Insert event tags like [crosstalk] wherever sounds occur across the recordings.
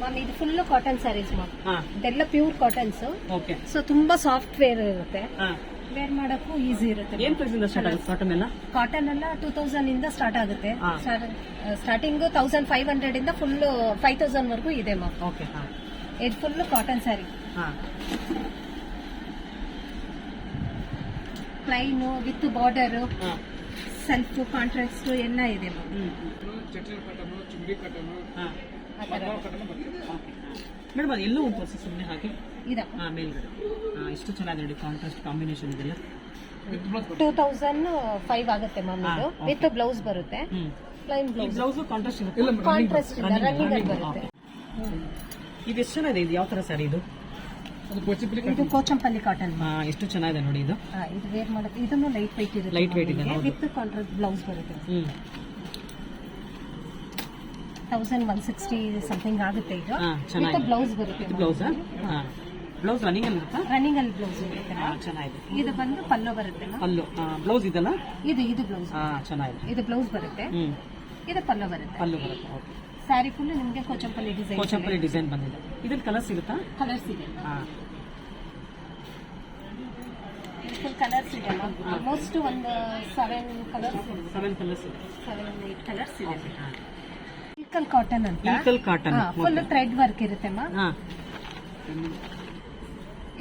Ma'am ಇದು full cotton saris ma'am ಹಾ. ಇದೆಲ್ಲ ಪ್ಯೂರ್ ಕಾಟನ್ಸ್ ಓಕೆ ಸೊ ತುಂಬಾ ಸಾಫ್ಟ್ವೇರ್ ಇರುತ್ತೆ. ಹಾ. ವೇರ್ ಮಾಡಕ್ಕೂ ಈಸಿ ಇರುತ್ತೆ. ಏನ್ ಪ್ರೈಸ್ ಇಂದ ಸ್ಟಾರ್ಟ್ ಆಗುತ್ತೆ ಕಾಟನ್ ಎಲ್ಲ? ಕಾಟನ್ ಎಲ್ಲ ಟೂ ತೌಸಂಡ್ ಇಂದ ಸ್ಟಾರ್ಟ್ ಆಗುತ್ತೆ. ಹಾ. ಸ್ಟಾರ್ಟಿಂಗ್ ತೌಸಂಡ್ ಫೈವ್ ಹಂಡ್ರೆಡ್ ಇಂದ ಫುಲ್ ಫೈವ್ ತೌಸಂಡ್ ವರೆಗೂ ಇದೆ ಮ್ಯಾಮ್ ಓಕೆ ಹಾ. ಇದು ಫುಲ್ ಕಾಟನ್ ಸ್ಯಾರಿ ಹಾ. ಪ್ಲೈನ್ ವಿತ್ ಬಾರ್ಡರ್ ಹಾ. ಸೆಲ್ಫ್ ಕಾಂಟ್ರಾಕ್ಟ್ ಎಲ್ಲ ಇದೆ ಮ್ಯಾಮ್ ಹ್ಮ್ ಚಟ್ನಿ ಕಟನು ಕಟನು ಹಾ. ಥರ. ಮೇಡಮ್ ಅದು ಎಲ್ಲೋ ಒಂದು ತೋರಿಸಿ ಸುಮ್ಮನೆ ಹಾಕಿ ಇದಪ್ಪ ಹಾ ಮೇಲ್ಗಡೆ. ಹಾ ಇಷ್ಟು ಚೆನ್ನಾಗಿದೆ ನೋಡಿ ಕಾಂಟ್ರಾಸ್ಟ್ ಕಾಂಬಿನೇಷನ್ ಇದೆಲ್ಲ. ಟೂ ತೌಸಂಡ್ ಫೈವ್ ಆಗುತ್ತೆ ಮ್ಯಾಮ್ ಇದು. ವಿತ್ ಬ್ಲೌಸ್ ಬರುತ್ತೆ. ಹ್ಮ್. ಪ್ಲೈನ್ ಈ ಬ್ಲೌಸ್ ಬ್ಲೌಸ್ ಕಾಂಟ್ರಾಸ್ಟ್ ಇರುತ್ತೆ. ಕಾಂಟ್ರಾಸ್ಟ್ ಇಲ್ಲ ರನ್ನಿಂಗ್ ಅಲ್ಲಿ ಬರುತ್ತೆ. ಇದು ಎಷ್ಟು ಚೆನ್ನಾಗಿದೆ? ಇದು ಯಾವ ತರ ಸರಿ ಇದು? ಇದು ಕೋಚಂಪಲ್ಲಿ ಕಾಟನ್ ಹಾ ಎಷ್ಟು ಚೆನ್ನಾಗಿದೆ ನೋಡಿ ಇದು? ಇದು ವೇರ್ ಮಾಡೋದು. ಇದನ್ನು ಲೈಟ್ ವೈಟ್ ಇರುತ್ತೆ Light weight ಇದೆ, ಹೌದು. ವಿತ್ ಕಾಂಟ್ರಾಸ್ಟ್ ಬ್ಲೌಸ್ ಬರುತ್ತೆ. ಹ್ಮ್. ತೌಸಂಡ್ ಒನ್ ಸಿಕ್ಸ್ಟಿ ಸಮಥಿಂಗ್ ಆಗುತ್ತೆ ಇದು. ಹಾ, ಚೆನ್ನಾಗಿದೆ. ವಿತ್ ಬ್ಲೌಸ್ ಬರುತ್ತೆ ಬ್ಲೌಸ್ ಬ್ಲೌಸ್ ರನ್ನಿಂಗ್ ಅಲ್ಲಿ ಇರುತ್ತಾ ರನ್ನಿಂಗ್ ಅಲ್ಲಿ ಬ್ಲೌಸ್ ಬರುತ್ತೆ ಹಾ ಚೆನ್ನಾಗಿದೆ. ಇದು ಬಂದು ಪಲ್ಲೋ ಬರುತ್ತೆ ma'am. ಅಲ್ಲೂ ಬ್ಲೌಸ್ ಇದೆಲ್ಲ ಇದು ಇದು ಬ್ಲೌಸ್ ಹಾ ಚೆನ್ನಾಗಿದೆ. ಇದು ಬ್ಲೌಸ್ ಬರುತ್ತೆ. ಹ್ಮ್. ಇದು ಪಲ್ಲೋ ಬರುತ್ತೆ. ಪಲ್ಲೋ ಬರುತ್ತೆ ಓಕೆ. ಸ್ಯಾರಿ ಫುಲ್ ನಿಮಗೆ ಕೋಚಂಪಲ್ಲಿ ಡಿಸೈನ್ ಕೋಚಂಪಲ್ಲಿ ಡಿಸೈನ್ ಬಂದಿದೆ. ಇದ್ರಲ್ಲಿ ಕಲರ್ ಸಿಗುತ್ತಾ ಕಲರ್ಸ್ ಇದೆ. ಹಾ. ಫುಲ್ ಕಲರ್ಸ್ ಇದೆ ಆಲ್ಮೋಸ್ಟ್ ಒಂದು ಸೆವೆನ್ ಕಲರ್ಸ್ ಸೆವೆನ್ ಕಲರ್ಸ್ ಇದೆ. ಸೆವೆನ್ ಏಟ್ ಕಲರ್ಸ್ ಇದೆ. ಇಲ್ಕಲ್ ಕಾಟನ್ ಅಂತ. Ilkal cotton full thread work ಇರುತ್ತೆ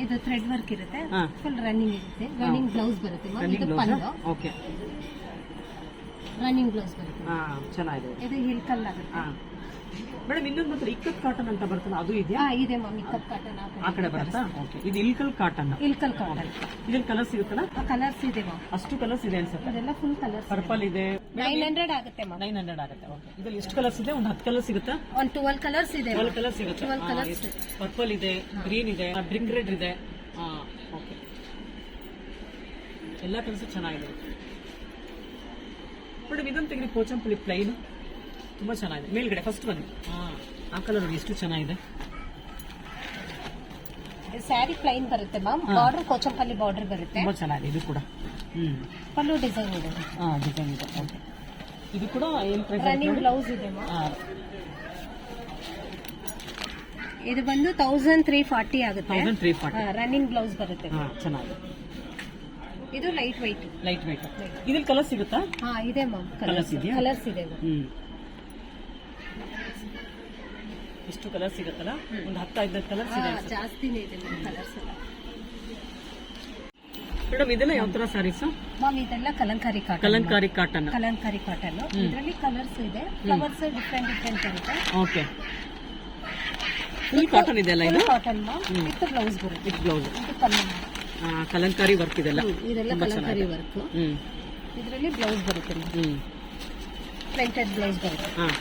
ಇದು ಥ್ರೆಡ್ ವರ್ಕ್ ಇರುತ್ತೆ. ಫುಲ್ ರನ್ನಿಂಗ್ ಇರುತ್ತೆ. ರನ್ನಿಂಗ್ ಬ್ಲೌಸ್ ಬರುತ್ತೆ ಇದು ಪಲ್ಲು ಓಕೆ ರನ್ನಿಂಗ್ ಬ್ಲೌಸ್ ಬರುತ್ತೆ. ಹಾ ಚೆನ್ನಾಗಿದೆ. ಇದು ಹಿಲ್ಕಲ್ ಆಗುತ್ತೆ ಹಾ. ಮೇಡಮ್ ಇನ್ನೊಂದು ಮಾತ್ರ ಇಕ್ಕತ್ ಕಾಟನ್ ಅಂತ ಬರ್ತಲ್ಲ ಅದು ಇದೆಯಾ? ಇದೆ ಮ್ಯಾಮ್ ಇಕ್ಕತ್ ಕಾಟನ್ ಆ ಕಡೆ. ಬರುತ್ತಾ? ಓಕೆ ಇದು ಇಲ್ಕಲ್ ಕಾಟನ್. ಇಲ್ಕಲ್ ಕಾಟನ್. ಇದ್ರಲ್ಲಿ ಕಲರ್ ಸಿಗುತ್ತಲ್ಲ ಕಲರ್ಸ್ ಇದೆ ಮ್ಯಾಮ್. ಅಷ್ಟು ಕಲರ್ಸ್ ಇದೆ ಅನ್ಸುತ್ತೆ. ಅದೆಲ್ಲ ಫುಲ್ ಕಲರ್ ಪರ್ಪಲ್ ಇದೆ. ನೈನ್ ಹಂಡ್ರೆಡ್ ಆಗುತ್ತೆ ಮ್ಯಾಮ್. ನೈನ್ ಹಂಡ್ರೆಡ್ ಆಗುತ್ತೆ ಓಕೆ. ಇದ್ರಲ್ಲಿ ಎಷ್ಟು ಕಲರ್ಸ್ ಇದೆ? ಒಂದು ಹತ್ತು ಕಲರ್ ಸಿಗುತ್ತಾ ಒಂದು ಟ್ವೆಲ್ ಕಲರ್ಸ್ ಇದೆ ಟ್ವೆಲ್ ಕಲರ್ ಸಿಗುತ್ತೆ ಟ್ವೆಲ್ ಕಲರ್ಸ್ ಪರ್ಪಲ್ ಇದೆ. ಗ್ರೀನ್ ಇದೆ ಡ್ರಿಂಕ್ ರೆಡ್ ಇದೆ. ಹಾಂ ಓಕೆ. ಎಲ್ಲ ಕಲರ್ಸ್ ಚೆನ್ನಾಗಿದೆ. ಮೇಡಮ್ ಇದೊಂದು ತೆಗೆದು ಕೋಚಂಪಲ್ಲಿ ಪ್ಲೈನ್ ತುಂಬಾ ಚೆನ್ನಾಗಿದೆ. ಮೇಲ್ಗಡೆ ಫಸ್ಟ್ ಬನ್ನಿ. ಹಾಂ ಆ ಕಲರ್ ಎಷ್ಟು ಚೆನ್ನಾಗಿದೆ. ಸ್ಯಾರಿ ಪ್ಲೈನ್ ಬರುತ್ತೆ ಮ್ಯಾಮ್. ಬಾರ್ಡರ್ ಕೋಚಂಪಲ್ಲಿ ಬಾರ್ಡರ್ ಬರುತ್ತೆ. ತುಂಬಾ ಚೆನ್ನಾಗಿದೆ ಇದು ಕೂಡ. ಹ್ಮ್. ಪಲ್ಲು ಡಿಸೈನ್ ಇದೆ. ಹಾ ಡಿಸೈನ್ ಇದೆ. ಓಕೆ ಇದು ಕೂಡ ಏನ್ ರನ್ನಿಂಗ್ ಬ್ಲೌಸ್ ಇದೆ ಮ್ಯಾಮ್ ಇದು ಬಂದು ತೌಸಂಡ್ ತ್ರೀ ಫಾರ್ಟಿ ಆಗುತ್ತೆ. ರನ್ನಿಂಗ್ ಬ್ಲೌಸ್ ಬರುತ್ತೆ. ಚೆನ್ನಾಗಿದೆ. ಇದು ಲೈಟ್ ವೈಟ್ ಲೈಟ್ ವೈಟ್ ಇದ್ರಲ್ಲಿ ಕಲರ್ ಸಿಗುತ್ತಾ? ಹಾ ಇದೆ ಮ್ಯಾಮ್ ಕಲರ್ಸ್ ಇದೆ. ಕಲರ್ಸ್ ಇದೆ ಎಷ್ಟು ಕಲರ್ ಸಿಗುತ್ತಲ್ಲ? ಒಂದು ಹತ್ತು ಐದು ಕಲರ್ಸ್ ಹಾ, ಇದೆ ಜಾಸ್ತಿನೇ ಇದೆ ಮ್ಯಾಮ್ ಕಲರ್ಸ್ ಎಲ್ಲ. ಮೇಡಮ್ ಇದೆಲ್ಲ ಯಾವ ತರ ಸ್ಯಾರೀಸ್ ಮ್ಯಾಮ್ ಇದೆಲ್ಲ ಕಲಂಕಾರಿ ಕಾಟ ಕಲಂಕಾರಿ ಕಾಟನ್ ಕಲಂಕಾರಿ ಕಾಟನ್ ಇದರಲ್ಲಿ ಕಲರ್ಸ್ ಇದೆ. ಫ್ಲವರ್ಸ್ ಡಿಫ್ರೆಂಟ್ ಡಿಫ್ರೆಂಟ್ ಇರುತ್ತೆ. ಓಕೆ ಫುಲ್ ಕಾಟನ್ ಇದೆಲ್ಲ ಇದು? Cotton ma'am. ವಿತ್ ಬ್ಲೌಸ್ ಬರುತ್ತೆ. ವಿತ್ ಬ್ಲೌಸ್ ಇದು ಕಲಂಕಾರಿ ವರ್ಕ್ ಇದೆಲ್ಲ. ಇದೆಲ್ಲ ಕಲಂಕಾರಿ. ವರ್ಕ್ ಇದರಲ್ಲಿ ಬ್ಲೌಸ್ ಬರುತ್ತೆ ಹ್ಮ್. ಪ್ರಿಂಟೆಡ್ ಬ್ಲೌಸ್ ಬರುತ್ತೆ. ಹಾಂ.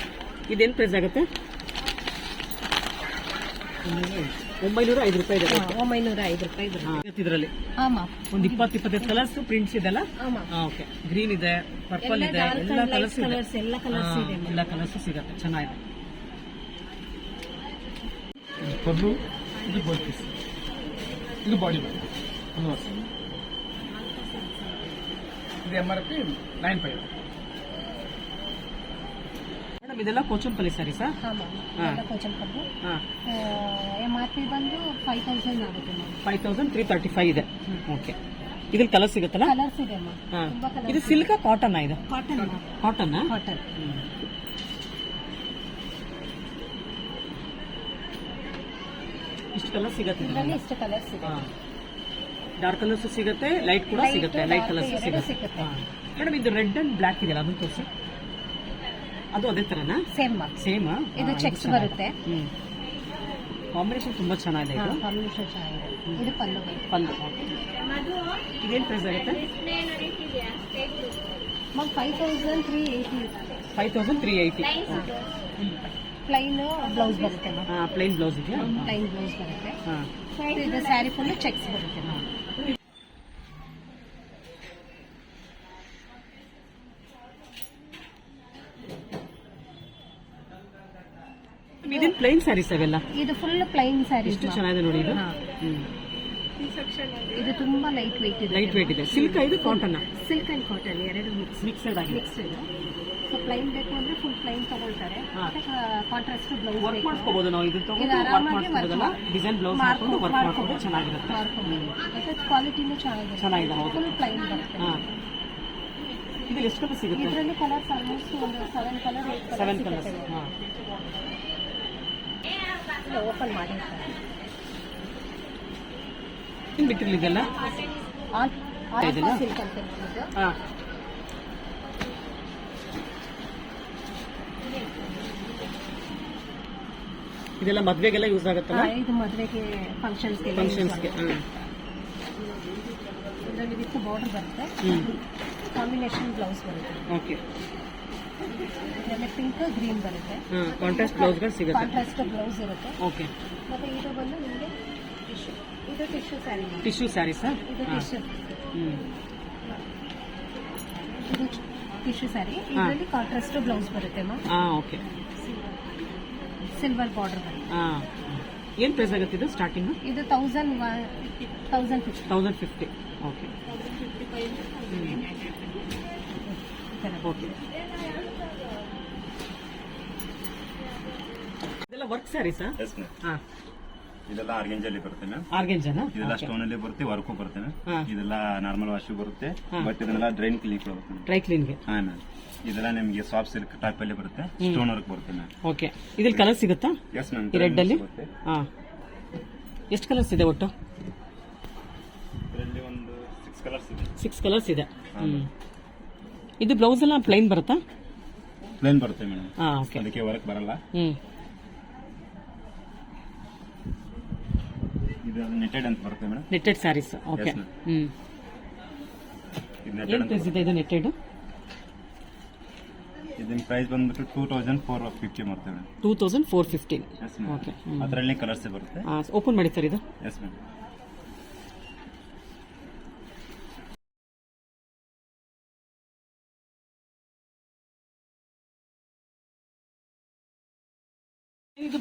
ಇದೇನ್ ಪ್ರೈಸ್ ಆಗುತ್ತೆ? ಒಂಬೈನೂರ ಐದು ರೂಪಾಯಿ ಇದೆ. ಒಂಬೈನೂರ ಐದು ರೂಪಾಯಿ ಇದೆ ಇದರಲ್ಲಿ ಒಂದು ಇಪ್ಪತ್ತು ಇಪ್ಪತ್ತೈದು ಕಲರ್ಸ್ ಪ್ರಿಂಟ್ಸ್ ಇದೆಲ್ಲ ಓಕೆ ಗ್ರೀನ್ ಇದೆ ಪರ್ಪಲ್ ಇದೆ ಎಲ್ಲ ಕಲರ್ಸ್ ಎಲ್ಲ ಕಲರ್ಸ್. ಎಲ್ಲ ಕಲರ್ಸ್ ಸಿಗುತ್ತೆ ಚೆನ್ನಾಗಿದೆ. ಪಲ್ಲು ಇದು ಬೋಲ್ ಪೀಸ್ ಇದು ಬಾಡಿ ಇದು M R P nine five ಇದೆಲ್ಲ ಕೋಚಂಪಲ್ಲಿ ಸರಿ ಸರ್? ಕೋಚಂಪಲ್ಲು ಎಂ ಆರ್ ಪಿ ಬಂದು ಫೈವ್ ತೌಸಂಡ್ ಆಗುತ್ತೆ five thousand three thirty five ಇದೆ. ಓಕೆ ಇದ್ರಲ್ಲಿ ಕಲರ್ ಸಿಗುತ್ತಲ್ಲ? ಕಲರ್ಸ್ ಇದೆ ಇದು ಸಿಲ್ಕ್ ಕಾಟನ್ ಇದು? ಕಾಟನ್ ಕಾಟನ್ ಕಾಟನ್ ಇಷ್ಟು ಕಲರ್ ಸಿಗುತ್ತೆ ಇದರಲ್ಲಿ ಇಷ್ಟು ಕಲರ್ಸ್ ಇದೆ ಡಾರ್ಕ್ ಕಲರ್ಸ್ ಸಿಗುತ್ತೆ ಲೈಟ್ ಕೂಡ ಸಿಗುತ್ತೆ ಲೈಟ್ ಕಲರ್ಸ್ ಸಿಗುತ್ತೆ. ಸಿಗುತ್ತೆ. ಮೇಡಮ್ ಇದು ರೆಡ್ ಅಂಡ್ ಬ್ಲ್ಯಾಕ್ ಇದೆಯಲ್ಲ ಅದನ್ನು ತೋರಿಸಿ. ಅದು ಅದೇ ತರನಾ? ಸೇಮ್ ಸೇಮ್ ಇದು ಚೆಕ್ಸ್ ಬರುತ್ತೆ. ಕಾಂಬಿನೇಷನ್ ತುಂಬಾ ಚೆನ್ನಾಗಿದೆ ಇದು. ಕಾಂಬಿನೇಷನ್ ಚೆನ್ನಾಗಿದೆ. ಇದು ಪಲ್ಲು ಪಲ್ಲು ಇದೇನು ಪ್ರೈಸ್ ಆಗುತ್ತೆ? Ma'am five thousand three eighty five thousand three eighty plain blouse ಬರುತ್ತೆ ಮ್ಯಾಮ್. ಪ್ಲೈನ್ ಬ್ಲೌಸ್ ಇದೆಯಾ? ಪ್ಲೈನ್ ಬ್ಲೌಸ್ ಬರುತ್ತೆ. ಹಾಂ. ಇದು ಸ್ಯಾರಿ ಫುಲ್ ಚೆಕ್ಸ್ ಬರುತ್ತೆ ಮ್ಯಾಮ್ ಇದೇನು ಪ್ಲೈನ್ ಸ್ಯಾರೀಸ್ ಅವೆಲ್ಲ? ಇದು ಫುಲ್ ಪ್ಲೈನ್ ಸ್ಯಾರಿ ಎಷ್ಟು ಚೆನ್ನಾಗಿದೆ ನೋಡಿ ಇದು? ಇದು ತುಂಬಾ ಲೈಟ್ ವೈಟ್ ಇದೆ. ಲೈಟ್ ವೇಟ್ ಇದೆ ಸಿಲ್ಕ್ ಇದು ಕಾಟನ್ ಸಿಲ್ಕ್ ಅಂಡ್ ಕಾಟನ್ ಎರಡು ಮಿಕ್ಸ್ ಮಿಕ್ಸೆಡ್ ಆಗಿ ಮಿಕ್ಸ್ ಸೊ ಪ್ಲೈನ್ ಬೇಕು ಅಂದ್ರೆ ಫುಲ್ ಪ್ಲೈನ್ ತಗೊಳ್ತಾರೆ. ಕಾಂಟ್ರಾಸ್ಟ್ ಬ್ಲೌಸ್ ವರ್ಕ್ ಮಾಡ್ಕೋಬಹುದು ನಾವು. ಇದನ್ನ ತಗೊಂಡು ವರ್ಕ್ ಮಾಡ್ಕೋಬಹುದಲ್ಲ ಡಿಸೈನ್ ಬ್ಲೌಸ್ ಹಾಕೊಂಡು ವರ್ಕ್ ಮಾಡ್ಕೊಂಡು ಚೆನ್ನಾಗಿರುತ್ತೆ. ಮತ್ತೆ ಕ್ವಾಲಿಟಿನೂ ಚೆನ್ನಾಗಿದೆ. ಚೆನ್ನಾಗಿದೆ, ಹೌದು. ಫುಲ್ ಪ್ಲೈನ್ ಬರುತ್ತೆ. ಹಾ. ಇದ್ರಲ್ಲಿ ಎಷ್ಟು ಕಲರ್ ಸಿಗುತ್ತೆ? ಇದರಲ್ಲಿ ಕಲರ್ಸ್ ಆಲ್ಮೋಸ್ಟ್ ಒಂದು seven colour seven colour colours ಹಾ. ಓಪನ್ ಮಾಡಿರ್ತಾರೆ ಏನ್ ಇದೆಲ್ಲ? ಆಲ್ ಇದೆಲ್ಲ? ಸಿಲ್ಕ್ ಅಂತ ಹೇಳ್ಬೋದು ಹಾ ಇದೆಲ್ಲ ಮದ್ವೆಗೆಲ್ಲ ಯೂಸ್ ಆಗುತ್ತಲ್ಲ? ಇದು ಮದುವೆಗೆ ಫಂಕ್ಷನ್ಸ್ಗೆ ಫಂಕ್ಷನ್ಸ್ಗೆ ಇದರಲ್ಲಿ ವಿತ್ ಬಾರ್ಡರ್ ಬರುತ್ತೆ. ಕಾಂಬಿನೇಷನ್ ಬ್ಲೌಸ್ ಬರುತ್ತೆ. ಓಕೆ ಇದರಲ್ಲಿ ಪಿಂಕ್ ಗ್ರೀನ್ ಬರುತ್ತೆ. ಕಾಂಟ್ರಾಸ್ಟ್ ಬ್ಲೌಸ್ಗಳು ಸಿಗುತ್ತೆ. ಕಾಂಟ್ರಾಸ್ಟ್ ಬ್ಲೌಸ್ ಇರುತ್ತೆ. ಓಕೆ ಮತ್ತೆ ಇದು ಬಂದು ನಿಮಗೆ ಟಿಶ್ಯೂ ಇದು ಟಿಶ್ಯೂ ಸ್ಯಾರಿ ಟಿಶ್ಯೂ ಸ್ಯಾರೀಸ್ ಇದು ಟಿಶ್ಯೂ ಇದು ಟಿಶ್ಯೂ ಸ್ಯಾರಿ ಇದರಲ್ಲಿ ಕಾಂಟ್ರಾಸ್ಟ್ ಬ್ಲೌಸ್ ಬರುತ್ತೆ ಮ್ಯಾಮ್ ಹಾ ಓಕೆ ಸಿಲ್ವರ್ ಬಾರ್ಡರ್ ಬರುತ್ತೆ. ಹಾಂ. ಏನ್ ಪ್ರೈಸ್ ಆಗುತ್ತೆ ಇದು ಸ್ಟಾರ್ಟಿಂಗ್ ಇದು thousand thousand fifty thousand fifty okay okay work ಸ್ಯಾರೀಸಾ yes ma'am ಹಾಂ. ಇದೆಲ್ಲ ಆರ್ಗೆಂಜಲ್ಲಿ ಬರುತ್ತೆ ಮ್ಯಾಮ್ ಆರ್ಗೆಂಜನ? ಇದೆಲ್ಲ ಸ್ಟೋನ್ ಅಲ್ಲಿ ಬರುತ್ತೆ ವರ್ಕು ಬರುತ್ತೆ ಮ್ಯಾಮ್. ಇದೆಲ್ಲ ನಾರ್ಮಲ್ ವಾಶು ಬರುತ್ತೆ ಬಟ್ ಇದೆಲ್ಲ ಡ್ರೈನ್ ಕ್ಲೀನ್ ಬರುತ್ತೆ ಡ್ರೈ ಕ್ಲೀನ್ಗೆ ಹಾ ಮ್ಯಾಮ್ ಇದೆಲ್ಲ ನಿಮಗೆ ಸಾಫ್ಟ್ ಸಿಲ್ಕ್ ಟೈಪ್ ಅಲ್ಲಿ ಬರುತ್ತೆ ಸ್ಟೋನ್ ವರ್ಕ್ ಬರುತ್ತೆ ಮ್ಯಾಮ್ ಓಕೆ ಇದ್ರಲ್ಲಿ ಕಲರ್ ಸಿಗುತ್ತಾ? ಎಸ್ ಮ್ಯಾಮ್ ರೆಡ್ ಅಲ್ಲಿ? ಹಾಂ. ಎಷ್ಟು ಕಲರ್ಸ್ ಇದೆ ಒಟ್ಟು? ಇದರಲ್ಲಿ ಒಂದು ಸಿಕ್ಸ್ ಕಲರ್ಸ್ ಇದೆ. ಸಿಕ್ಸ್ ಕಲರ್ಸ್ ಇದೆ. ಇದು ಬ್ಲೌಸ್ ಎಲ್ಲ ಪ್ಲೈನ್ ಬರುತ್ತಾ? ಪ್ಲೇನ್ ಬರುತ್ತೆ ಮೇಡಮ್ ಅದಕ್ಕೆ ವರ್ಕ್ ಬರಲ್ಲ. ಇದು ನೆಟೆಡ್ ಅಂತ ಬರುತ್ತೆ madam? Netted saris okay Yes, ma'am. ಹ್ಮ್. ಇದು ಏನ್ ನೆಟೆಡ್ ಅಂತ ಪ್ರೈಸ್ ಇದೆ ಇದು ನೆಟ್ಟೆಡ್ ಇದನ್ನ ಪ್ರೈಸ್ ಬಂದ್ಬಿಟ್ಟು ಟೂ ತೌಸಂಡ್ ಫೋರ್ ಫಿಫ್ಟಿ ಬರುತ್ತೆ madam. Two thousand four fifteen yes ma'am okay ಅದರಲ್ಲಿ ಕಲರ್ಸ್ ಬರುತ್ತೆ. ಓಪನ್ ಮಾಡಿ ಸರ್ ಇದು. ಎಸ್ ಮ್ಯಾಮ್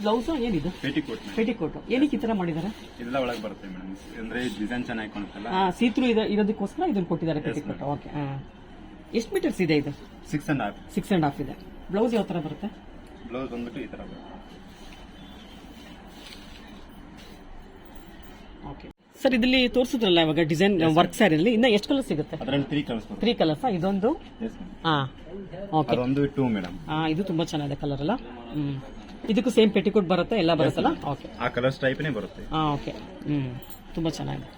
ಬ್ಲೌಸ್ ಏನಿದು? ಪೇಟಿಕೋಟ್ ಪೆಟಿಕೋಟ್ ಏನಕ್ಕೆ ಈ ತರ ಮಾಡಿದ್ದಾರೆ ಇದೆಲ್ಲ ಒಳಗೆ ಬರುತ್ತೆ ಮೇಡಮ್. ಅಂದ್ರೆ ಡಿಸೈನ್ ಚೆನ್ನಾಗಿ ಕಾಣುತ್ತಲ್ಲ? ಸೀತ್ರು ಇದೆ ಇರೋದಕ್ಕೋಸ್ಕರ ಇದನ್ನ ಕೊಟ್ಟಿದ್ದಾರೆ ಪೆಟಿಕೋಟ್ ಓಕೆ ಎಷ್ಟು ಮೀಟರ್ಸ್ ಇದೆ ಇದು? Six and half six and half ಇದೆ. ಬ್ಲೌಸ್ ಯಾವ ತರ ಬರುತ್ತೆ? ಬ್ಲೌಸ್ ಬಂದ್ಬಿಟ್ಟು ಈ ತರ ಬರುತ್ತೆ. ಓಕೆ ಸರ್ ಇದರಲ್ಲಿ ತೋರಿಸಿದ್ರಲ್ಲ ಇವಾಗ ಡಿಸೈನ್ ವರ್ಕ್ ಸ್ಯಾರಿಯಲ್ಲಿ ಇನ್ನ ಎಷ್ಟು ಕಲರ್ ಸಿಗುತ್ತೆ? ಅದರಲ್ಲಿ ತ್ರೀ ಕಲರ್ಸ್ ಬರುತ್ತೆ. ತ್ರೀ ಕಲರ್ಸ್ ಇದೊಂದು? ಹಾ. ಓಕೆ ಅದೊಂದು ಟೂ ಮೇಡಮ್ ಹಾ ಇದು ತುಂಬಾ ಚೆನ್ನಾಗಿದೆ ಕಲರ್ ಅಲ್ಲ? ಹ್ಮ್. ಇದಕ್ಕೂ ಸೇಮ್ ಪೆಟಿಕೋಟ್ ಬರುತ್ತೆ? ಎಲ್ಲ ಬರುತ್ತಲ್ಲ? ಓಕೆ ಆ ಕಲರ್ಸ್ ಟೈಪ್ನೇ ಬರುತ್ತೆ. ಹಾಂ ಓಕೆ ಹ್ಞೂ ತುಂಬಾ ಚೆನ್ನಾಗಿದೆ.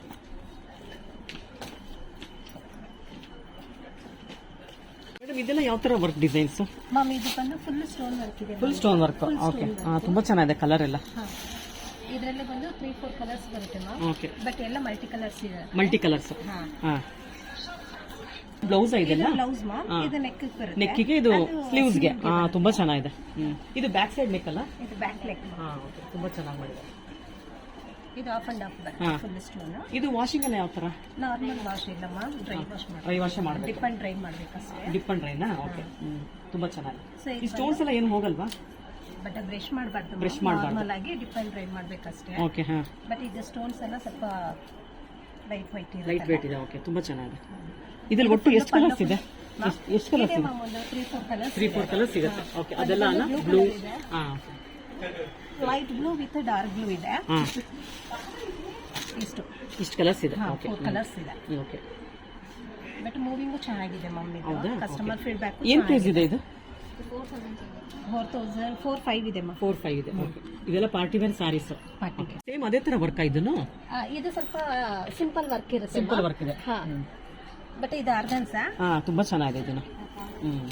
ಮೇಡಮ್ ಇದೆಲ್ಲ ಯಾವ ತರ ವರ್ಕ್ ಡಿಸೈನ್ಸ್ ಮ್ಯಾಮ್ ಇದು ಬಂದು ಫುಲ್ ಸ್ಟೋನ್ ವರ್ಕ್ ಇದೆ. ಫುಲ್ ಸ್ಟೋನ್ ವರ್ಕ್ ಓಕೆ ಹಾಂ ತುಂಬಾ ಚೆನ್ನಾಗಿದೆ ಕಲರ್ ಎಲ್ಲ. ಇದರಲ್ಲಿ ಬಂದು ತ್ರೀ ಫೋರ್ ಕಲರ್ಸ್ ಬರುತ್ತೆ ಮ್ಯಾಮ್ ಓಕೆ ಬಟ್ ಎಲ್ಲ ಮಲ್ಟಿ ಕಲರ್ಸ್ ಇದೆ. ಮಲ್ಟಿ ಕಲರ್ಸ್ ಹಾ. ಹಾ. ಬ್ಲೌಸ್ ಇದೆಲ್ಲ ಬ್ಲೌಸ್ ಮ್ಯಾಮ್ ಹಾ. ಇದು ನೆಕ್ ಬರುತ್ತೆ ನೆಕ್ಕಿಗೆ ಇದು ಸ್ಲೀವ್ಸ್ಗೆ. ಹಾ ತುಂಬಾ ಚೆನ್ನಾಗಿದೆ. ಇದು ಬ್ಯಾಕ್ ಸೈಡ್ ನೆಕ್ ಅಲ್ಲ? ಇದು ಬ್ಯಾಕ್ ನೆಕ್ ಹಾ ತುಂಬಾ ಚೆನ್ನಾಗಿ ಮಾಡಿದೆ. ಇದು ಆಫ್ ಅಂಡ್ ಆಫ್ ಹಾ. ಫುಲ್ ಸ್ಟೋನ್ ಇದು ವಾಷಿಂಗ್ ಎಲ್ಲ ಯಾವ ತರ ನಾರ್ಮಲ್ ವಾಶ್ ಇಲ್ಲ ಮ್ಯಾಮ್ ಡ್ರೈ ವಾಶ್ ಮಾಡಿ ಡ್ರೈ ವಾಶ್ ಮಾಡಬೇಕು. ಡಿಪ್ ಅಂಡ್ ಡ್ರೈ ಮಾಡ್ಬೇಕಷ್ಟೇ. ಡಿಪ್ ಅಂಡ್ ಡ್ರೈನಾ ಓಕೆ ತುಂಬಾ ಚೆನ್ನಾಗಿದೆ. ಸೊ ಈ ಸ್ಟೋನ್ಸ್ ಎಲ್ಲ ಏನು ಹೋಗಲ್ವಾ? ಬಟ್ ಬ್ರಷ್ ಮಾಡಬಾರ್ದು ಬ್ರಷ್ ಮಾಡ್ಬಾರ್ದು. ನಾರ್ಮಲ್ ಆಗಿ ಡಿಪ್ ಅಂಡ್ ಡ್ರೈ ಮಾಡಬೇಕಷ್ಟೇ. ಓಕೆ ಹಾ. ಬಟ್ ಇದು ಸ್ಟೋನ್ಸ್ ಎಲ್ಲ ಸ್ವಲ್ಪ ಲೈಟ್ ವೈಟ್ ಲೈಟ್ ವೇಟ್ ಇದೆ ಓಕೆ ತುಂಬಾ ಚೆನ್ನಾಗಿದೆ. ಇದರಲ್ಲಿ ಒಟ್ಟು ಎಷ್ಟು ಕಲರ್ಸ್ ಇದೆ? ಎಷ್ಟು ಕಲರ್ಸ್ ಇದೆ? Three four colours three four colours ಸಿಗುತ್ತೆ ಓಕೆ ಅದೆಲ್ಲ ಅಲ್ಲ? ಬ್ಲೂ ಹಾಂ. Light blue with dark blue ಇದೆ. ಹಾ. ಇಷ್ಟು. ಇಷ್ಟು ಕಲರ್ಸ್ ಇದೆ. ಹಾ ಓಕೆ ಫೋರ್ ಕಲರ್ಸ್ ಇದೆ. ಓಕೆ ಬಟ್ ಮೂವಿಂಗು ಚೆನ್ನಾಗಿದೆ ಮಮ್ಮಿ ಹೌದಾ? ಕಸ್ಟಮರ್ ಫೀಡ್ಬ್ಯಾಕ್ ಏನು ಪ್ರೈಸ್ ಇದೆ ಇದು? ಫೋರ್ ತೌಸಂಡ್ ಫೋರ್ ಫೈವ್ ಇದೆ ಮ್ಯಾಮ್ ಫೋರ್ ಫೈವ್ ಇದೆ. ಓಕೆ ಇದೆಲ್ಲ ಪಾರ್ಟಿ ವೇರ್ ಸ್ಯಾರೀಸ್ ಪಾರ್ಟಿಗೆ ಸೇಮ್ ಅದೇ ತರ ವರ್ಕ್ ಇದನ್ನು? ಇದು ಸ್ವಲ್ಪ ಸಿಂಪಲ್ ವರ್ಕ್ ಇರುತ್ತೆ ಸಿಂಪಲ್ ವರ್ಕ್ ಇದೆ. ಹಾ. ಬಟ್ ಇದು ಅರ್ಧನ್ಸ ಹಾ ತುಂಬಾ ಚೆನ್ನಾಗಿದೆ ಇದನ್ನು. ಹ್ಮ್.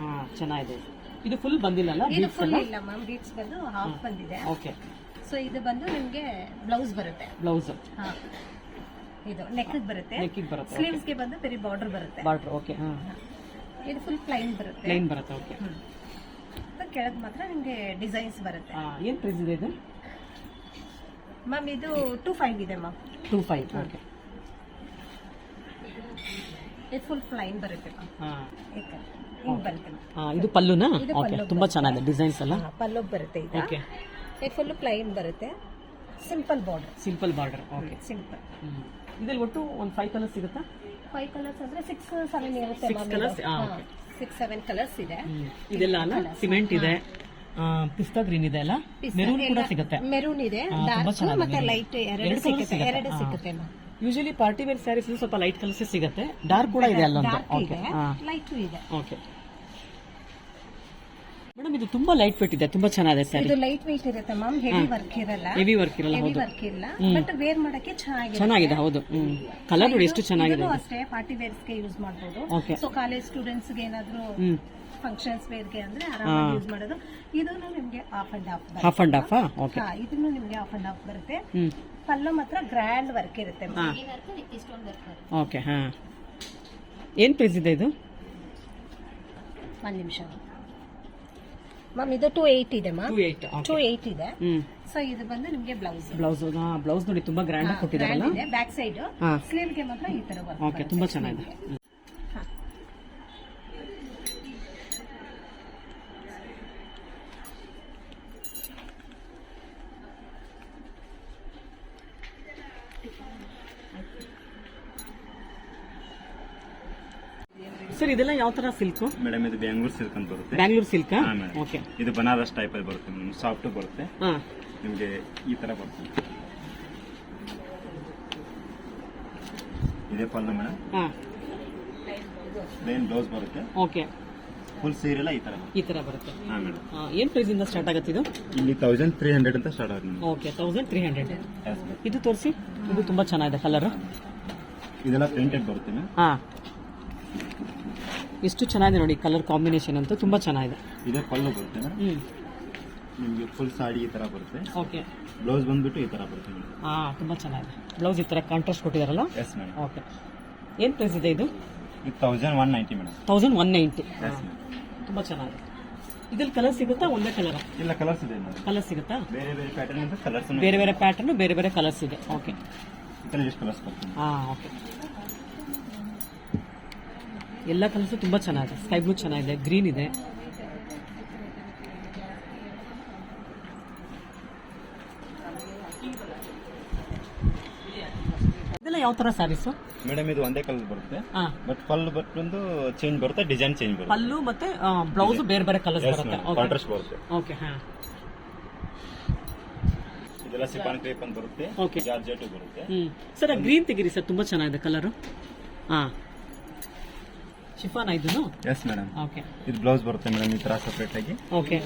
ಹಾ ಚೆನ್ನಾಗಿದೆ. ಇದು ಫುಲ್ ಬಂದಿಲ್ಲಲ್ಲ ಇದು ಫುಲ್ ಇಲ್ಲ ಮ್ಯಾಮ್ ಬೀಟ್ಸ್ ಬಂದು ಹಾಫ್ ಬಂದಿದೆ. ಓಕೆ ಸೊ ಇದು ಬಂದು ನಿಮಗೆ ಬ್ಲೌಸ್ ಬರುತ್ತೆ. ಬ್ಲೌಸ್ ಹಾ. ಇದು ನೆಕ್ ಬರುತ್ತೆ. ನೆಕ್ಕಿಗೆ ಬರುತ್ತೆ ಸ್ಲೀವ್ಸ್ಗೆ ಬಂದು ಬರೀ ಬಾರ್ಡರ್ ಬರುತ್ತೆ. ಬಾರ್ಡರ್ ಓಕೆ ಹಾ. ಇದು ಫುಲ್ ಪ್ಲೈನ್ ಬರುತ್ತೆ. ಪ್ಲೈನ್ ಬರುತ್ತೆ ಓಕೆ ಕೆಳಗೆ ಮಾತ್ರ ನಿಮಗೆ ಡಿಸೈನ್ಸ್ ಬರುತ್ತೆ. ಏನು ಏನ್ ಪ್ರೈಸ್ ಇದೆ ಇದು? ಮ್ಯಾಮ್ ಇದು ಟೂ ಫೈವ್ ಇದೆ ಮ್ಯಾಮ್ ಟೂ ಫೈವ್ ಓಕೆ ಇದು ಫುಲ್ ಪ್ಲೈನ್ ಬರುತ್ತೆ ಮ್ಯಾಮ್ ಬರುತ್ತೆ. ಇದು ಪಲ್ಲುನಾ? ಓಕೆ ತುಂಬಾ ಚೆನ್ನಾಗಿದೆ ಡಿಸೈನ್ಸ್ ಎಲ್ಲ. ಪಲ್ಲು ಬರುತ್ತೆ ಇದು ಓಕೆ ಇದು ಫುಲ್ ಪ್ಲೈನ್ ಬರುತ್ತೆ. Simple border simple border okay simple ಇದ್ರಲ್ಲಿ ಒಟ್ಟು ಒಂದು ಫೈವ್ ಕಲರ್ ಸಿಗುತ್ತಾ? ಫೈವ್ ಕಲರ್ಸ್ ಅಂದ್ರೆ ಸಿಕ್ಸ್ ಸೆವೆನ್ ಇರುತ್ತೆ? ಆ, okay. ಸಿಕ್ಸ್ ಸೆವೆನ್ ಕಲರ್ಸ್ ಇದೆ. ಇದೆಲ್ಲ ಅಲ್ಲ ಸಿಮೆಂಟ್ ಇದೆ. ಪಿಸ್ತಾ ಗ್ರೀನ್ ಇದೆ ಅಲ್ಲ? ಮೆರೂನ್ ಕೂಡ ಸಿಗುತ್ತೆ. ಮೆರೂನ್ ಇದೆ. ಡಾರ್ಕ್ ಮತ್ತೆ ಲೈಟ್ ಎರಡು ಸಿಗುತ್ತೆ. ಎರಡು. ಸಿಗುತ್ತೆ ಯೂಶಲಿ ಪಾರ್ಟಿ ವೇರ್ ಸ್ಯಾರೀಸ್ ಸ್ವಲ್ಪ ಲೈಟ್ ಕಲರ್ಸ್ ಸಿಗುತ್ತೆ. ಡಾರ್ಕ್ ಕೂಡ ಇದೆ ಅಲ್ಲ ಓಕೆ ಲೈಟ್ ಇದೆ. ಓಕೆ ಮೇಡಮ್ ಇದು ತುಂಬಾ ಲೈಟ್ ವೇಟ್ ಇದೆ ತುಂಬಾ ಚೆನ್ನಾಗಿದೆ ಸರ್ ಇದು ಲೈಟ್ ವೇಟ್ ಇರುತ್ತೆ ಮ್ಯಾಮ್ ಹೆವಿ ವರ್ಕ್ ಇರಲ್ಲ. ಹೆವಿ ವರ್ಕ್ ಇರಲ್ಲ ಹೆವಿ ಹೌದು. ವರ್ಕ್ ಇಲ್ಲ. ಬಟ್ ವೇರ್ ಮಾಡಕ್ಕೆ ಚೆನ್ನಾಗಿದೆ. ಚೆನ್ನಾಗಿದೆ ಹೌದು. ಕಲರ್ ನೋಡಿ ಎಷ್ಟು ಚೆನ್ನಾಗಿದೆ. ಅಷ್ಟೇ ಪಾರ್ಟಿ ವೇರ್ಸ್ಗೆ ಯೂಸ್ ಮಾಡಬಹುದು. ಸೊ ಕಾಲೇಜ್ ಸ್ಟೂಡೆಂಟ್ಸ್ಗೆ ಏನಾದ್ರು ಫಂಕ್ಷನ್ಸ್ ವೇರ್ಗೆ ಅಂದ್ರೆ ಆರಾಮಾಗಿ ಯೂಸ್ ಮಾಡೋದು. ಇದನ್ನು ನಿಮಗೆ half and half half and ಹಾಫಾ okay ಹಾ ಇದನ್ನು ನಿಮಗೆ ಆಫ್ ಅಂಡ್ ಆಫ್ ಬರುತ್ತೆ. ಪಲ್ಲು ಮಾತ್ರ ಗ್ರ್ಯಾಂಡ್ ವರ್ಕ್ ಇರುತ್ತೆ ಓಕೆ ಹಾ. ಏನ್ ಪ್ರೈಸ್ ಇದೆ ಇದು? ಒಂದ್ ನಿಮಿಷ. ಮ್ಯಾಮ್ ಇದು ಟೂ ಏಟ್ ಇದೆ ಮ್ಯಾಮ್ ಟೂ ಏಟ್ ಟೂ ಇದೆ. ಹ್ಮ್. ಸೊ ಇದು ಬಂದು ನಿಮ್ಗೆ ಬ್ಲೌಸ್ ಬ್ಲೌಸ್ ಬ್ಲೌಸ್ ನೋಡಿ ತುಂಬಾ ಗ್ರ್ಯಾಂಡ್ ಆಗಿ ಕೊಟ್ಟಿದಾರಲ್ಲ? ಇದೆ ಬ್ಯಾಕ್ ಸೈಡ್ ಸ್ಲೀವ್ಗೆ ಮಾತ್ರ ಈ ತರ ಓಕೆ ತುಂಬಾ ಚೆನ್ನಾಗಿದೆ ಹ್ಮ್. ಸರ್ ಇದೆಲ್ಲ ಯಾವ ತರ ಸಿಲ್ಕ್ ಮೇಡಮ್ ಇದು ಬೆಂಗಳೂರು ಸಿಲ್ಕ್ ಅಂತ ಬರುತ್ತೆ. ಬ್ಯಾಂಗ್ಳೂರ್ ಸಿಲ್ಕ್ ಹಾ ಮೇಡಮ್. ಓಕೆ ಇದು ಬನಾರಸ್ ಟೈಪ್ ಅಲ್ಲಿ ಬರುತ್ತೆ ಮೇಡಮ್. ಸಾಫ್ಟ್ ಬರುತ್ತೆ. ಹಾ. ನಿಮಗೆ ಈ ತರ ಬರುತ್ತೆ. ಇದೇ ಪಲ್ಲು ಮೇಡಮ್. ಹಾ. ಪ್ಲೇನ್ ಬ್ಲೌಸ್ ಬರುತ್ತೆ. ಓಕೆ ಫುಲ್ ಸೀರೆಲ್ಲ ಈ ತರ ಬರುತ್ತೆ. ಈ ತರ ಬರುತ್ತೆ. ಹಾ ಮೇಡಮ್. ಆ, ಏನ್ ಪ್ರೈಸ್ ಇಂದ ಸ್ಟಾರ್ಟ್ ಆಗುತ್ತೆ ಇದು? ಇಲ್ಲಿ ತೌಸಂಡ್ ತ್ರೀ ಹಂಡ್ರೆಡ್ ಅಂತ ಸ್ಟಾರ್ಟ್ ಆಗುತ್ತೆ madam. Okay thousand three hundred Yes, madam. ಇದು ತೋರಿಸಿ. ಇದು ತುಂಬಾ ಚೆನ್ನಾಗಿದೆ ಕಲರ್ ಇದೆಲ್ಲ ಪ್ರಿಂಟೆಡ್ ಬರುತ್ತೆ ಮೇಡಮ್. ಹಾ. ಎಷ್ಟು ಚೆನ್ನಾಗಿದೆ ನೋಡಿ ಕಲರ್ ಕಾಂಬಿನೇಷನ್ ಅಂತೂ ತುಂಬಾ ಚೆನ್ನಾಗಿದೆ. ಇದೆ ಪಲ್ಲು ಬರುತ್ತೆ ಹ್ಞೂ ನಿಮಗೆ ಫುಲ್ ಸಾಡಿ ಈ ತರ ಬರುತ್ತೆ. ಓಕೆ ಬ್ಲೌಸ್ ಬಂದ್ಬಿಟ್ಟು ಈ ತರ ಬರುತ್ತೆ ಹಾಂ ತುಂಬಾ ಚೆನ್ನಾಗಿದೆ. ಬ್ಲೌಸ್ ಈ ತರ ಕಾಂಟ್ರಾಸ್ಟ್ ಕೊಟ್ಟಿದಾರಲ್ಲ? ಎಸ್ ಮೇಡಮ್ ಓಕೆ ಏನ್ ಪ್ರೈಸ್ ಇದೆ ಇದು? ಇದು thousand one ninety madam thousand one ninety ತುಂಬಾ ಚೆನ್ನಾಗಿದೆ. ಇದ್ರಲ್ಲಿ ಕಲರ್ ಸಿಗುತ್ತಾ ಒಂದೇ ಕಲರ್ ಇಲ್ಲ ಕಲರ್ಸ್ ಇದೆ ಕಲರ್ ಸಿಗುತ್ತಾ? ಬೇರೆ ಬೇರೆ ಪ್ಯಾಟರ್ನ್ ಅಂತ ಕಲರ್ಸ್ ಬೇರೆ ಬೇರೆ ಪ್ಯಾಟರ್ನ್ ಬೇರೆ ಬೇರೆ ಕಲರ್ಸ್ ಇದೆ. ಓಕೆ ಇದರಲ್ಲಿ ಎಷ್ಟು ಕಲರ್ಸ್ ಬರ್ತದೆ ಹಾ ಓಕೆ ಎಲ್ಲ ಕಲರ್ಸ್ ತುಂಬಾ ಚೆನ್ನಾಗಿದೆ. ಸ್ಕೈ ಬ್ಲೂ ಚೆನ್ನಾಗಿದೆ ಗ್ರೀನ್ ಇದೆ. ಇದೆಲ್ಲ ಯಾವ ತರ ಸ್ಯಾರೀಸು ಮೇಡಮ್ ಇದು ಒಂದೇ ಕಲರ್ ಬರುತ್ತೆ. ಹಾ. ಬಟ್ ಪಲ್ಲು ಬಂದು ಚೇಂಜ್ ಬರುತ್ತೆ ಡಿಸೈನ್ ಚೇಂಜ್ ಬರುತ್ತೆ. ಪಲ್ಲು ಮತ್ತೆ ಬ್ಲೌಸ್ ಬೇರೆ ಬೇರೆ ಕಲರ್ಸ್ ಬರುತ್ತೆ. ಓಕೆ ಕಾಂಟ್ರಾಸ್ಟ್ ಬರುತ್ತೆ. ಓಕೆ ಹಾ. ಇದೆಲ್ಲ ಸಿಪಾನ್ ಕ್ರೇಪ್ ಅಂತ ಬರುತ್ತೆ. Okay. ಜಾರ್ಜೆಟ್ ಬರುತ್ತೆ. ಹ್ಮ್. ಸರ್ ಗ್ರೀನ್ ತೆಗೀರಿ ಸರ್ ತುಂಬಾ ಚೆನ್ನಾಗಿದೆ ಕಲರು ಹಾ. ಶಿಫಾನ್ ಆಯ್ತು ಎಸ್ ಮೇಡಮ್ ಓಕೆ ಇದು ಬ್ಲೌಸ್ ಬರುತ್ತೆ ಮೇಡಮ್ ಈ ತರ ಸಪ್ರೇಟ್ ಆಗಿ. ಓಕೆ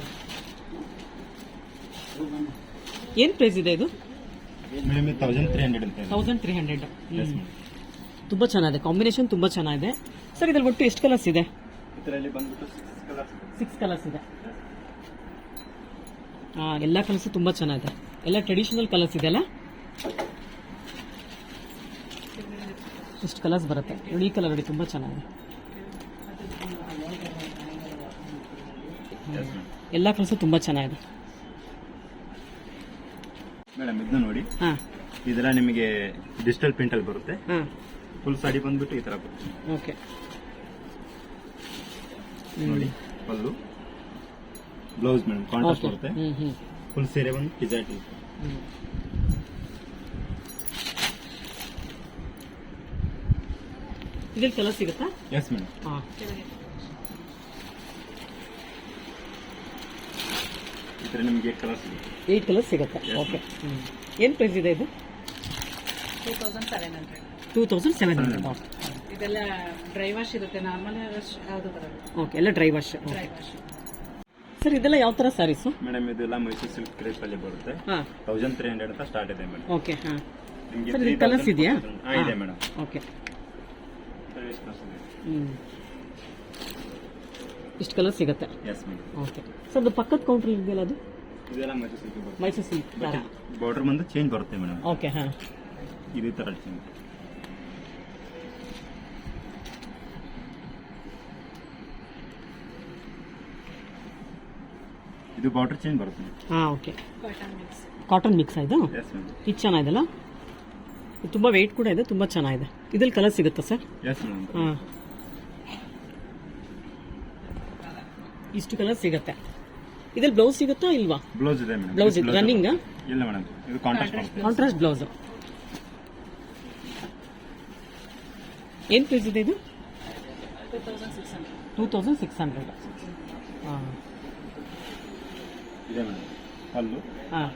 ಏನ್ ಪ್ರೈಸ್ ಇದೆ ಇದು? ಮೇಡಮ್ ಇದು ತೌಸಂಡ್ ತ್ರೀ ಹಂಡ್ರೆಡ್ ಅಂತ ಇದೆ thousand three hundred yes madam ತುಂಬಾ ಚೆನ್ನಾಗಿದೆ. ಕಾಂಬಿನೇಷನ್ ತುಂಬಾ ಚೆನ್ನಾಗಿದೆ. ಸರ್ ಇದ್ರಲ್ಲಿ ಒಟ್ಟು ಎಷ್ಟು ಕಲರ್ಸ್ ಇದೆ? ಇದರಲ್ಲಿ ಬಂದ್ಬಿಟ್ಟು ಸಿಕ್ಸ್ ಕಲರ್ಸ್ ಸಿಕ್ಸ್ ಕಲರ್ಸ್ ಇದೆ. ಆ ಎಲ್ಲ ಕಲರ್ಸ್ ತುಂಬಾ ಚೆನ್ನಾಗಿದೆ. ಎಲ್ಲ ಟ್ರೆಡಿಷನಲ್ ಕಲರ್ಸ್ ಇದೆ ಅಲ್ಲ? ಇಷ್ಟು ಕಲರ್ಸ್ ಬರುತ್ತೆ? ಈ ಕಲರ್ ನೋಡಿ ತುಂಬಾ ಚೆನ್ನಾಗಿದೆ ಎಸ್ ಮೇಡಮ್ ಎಲ್ಲ ಕಲರ್ಸು ತುಂಬಾ ಚೆನ್ನಾಗಿದೆ. ಮೇಡಮ್ ಇದನ್ನ ನೋಡಿ. ಹಾ. ಇದೆಲ್ಲ ನಿಮಗೆ ಡಿಜಿಟಲ್ ಪ್ರಿಂಟ್ ಅಲ್ಲಿ ಬರುತ್ತೆ. ಹಾಂ. ಫುಲ್ ಸಾಡಿ ಬಂದ್ಬಿಟ್ಟು ಈ ತರ ಬರುತ್ತೆ. ಓಕೆ. ನೋಡಿ ಪಲ್ಲು ಬ್ಲೌಸ್ ಮೇಡಮ್ ಕಾಂಟ್ರಾಸ್ಟ್ ಬರುತ್ತೆ. ಫುಲ್ ಸೀರೆ ಬಂದು ಡಿಸೈಟ್. ಇದ್ರಲ್ಲಿ ಕೆಲಸ ಸಿಗುತ್ತಾ? ಎಸ್ ಮೇಡಮ್ ಹಾ. ಇದ್ರೆ ನಿಮಗೆ ಕಲರ್ ಸಿಗುತ್ತೆ. ಏಟ್ ಕಲರ್ ಸಿಗುತ್ತೆ. ಓಕೆ ಏನು ಪ್ರೈಸ್ ಇದೆ ಇದು? Two thousand seven hundred two thousand seven hundred ಇದೆಲ್ಲ ಡ್ರೈ ವಾಶ್ ಇರುತ್ತೆ. ನಾರ್ಮಲ್ ಯಾವುದು ಬರಲ್ಲ. ಓಕೆ ಎಲ್ಲ dry wash dry wash sir ಇದೆಲ್ಲ ಯಾವ ಥರ ಸ್ಯಾರೀಸು ಮೇಡಮ್ ಇದೆಲ್ಲ ಮೈಸೂರು ಸಿಲ್ಕ್ ಕ್ರೇಪ್ ಅಲ್ಲಿ ಬರುತ್ತೆ. ಹಾಂ. ತೌಸಂಡ್ ತ್ರೀ ಹಂಡ್ರೆಡ್ ಅಂತ ಸ್ಟಾರ್ಟ್ ಇದೆ ಮೇಡಮ್ ಓಕೆ ಹಾಂ. ನಿಮಗೆ ಸರ್ ಇದು ಕಲರ್ಸ್ ಇದೆಯಾ? ಹಾ ಇದೆ ಮೇಡಮ್ ಓಕೆ ಹ್ಞೂ ಇಷ್ಟು ಕಲರ್ ಸಿಗುತ್ತೆ. ಎಸ್ ಮೇಡಮ್ ಓಕೆ ಸರ್ ಅದು ಪಕ್ಕದ ಕೌಂಟ್ರ್ ಇದೆಯಲ್ಲ ಅದು? ಇದೆಲ್ಲ ಮೈಸೂರು ಸಿಲ್ಕ್ ಬರುತ್ತೆ. ಮೈಸೂರು ಸಿಲ್ಕ್ ಬಾರ್ಡರ್ ಬಂದು ಚೇಂಜ್ ಬರುತ್ತೆ ಮೇಡಮ್ ಓಕೆ ಹಾಂ. ಇದೇ ಥರ ಚೇಂಜ್ ಇದು ಬಾರ್ಡರ್ ಚೇಂಜ್ ಬರುತ್ತೆ ಹಾಂ okay cotton mix cotton mix ಇದು ಇದು ಚೆನ್ನಾಗಿದೆಲ್ಲ ಇದು ತುಂಬ ವೆಯ್ಟ್ ಕೂಡ ಇದೆ ತುಂಬ ಚೆನ್ನಾಗಿದೆ. ಇದ್ರಲ್ಲಿ ಕಲರ್ ಸಿಗುತ್ತಾ ಸರ್ ಹಾಂ. ಇಷ್ಟು ಕಲರ್ ಸಿಗುತ್ತೆ. ಇದ್ರಲ್ಲಿ ಬ್ಲೌಸ್ ಸಿಗುತ್ತಾ ಇಲ್ವಾ? ಬ್ಲೌಸ್ ಇದೆ ಮೇಡಮ್ ಬ್ಲೌಸ್ ಇದೆ. ರನ್ನಿಂಗ್ ಇಲ್ಲ ಮೇಡಮ್ ಇದು ಕಾಂಟ್ರಾಸ್ಟ್ ಕಾಂಟ್ರಾಸ್ಟ್ ಬ್ಲೌಸ್ ಏನು ಪ್ರೈಸ್ ಇದೆ ಇದು? ಟೂ ತೌಸಂಡ್ ಸಿಕ್ಸ್ ಹಂಡ್ರೆಡ್ ಹಾಂ. ಇದೆ ಮೇಡಮ್ ಪಲ್ಲು ಹಾಂ.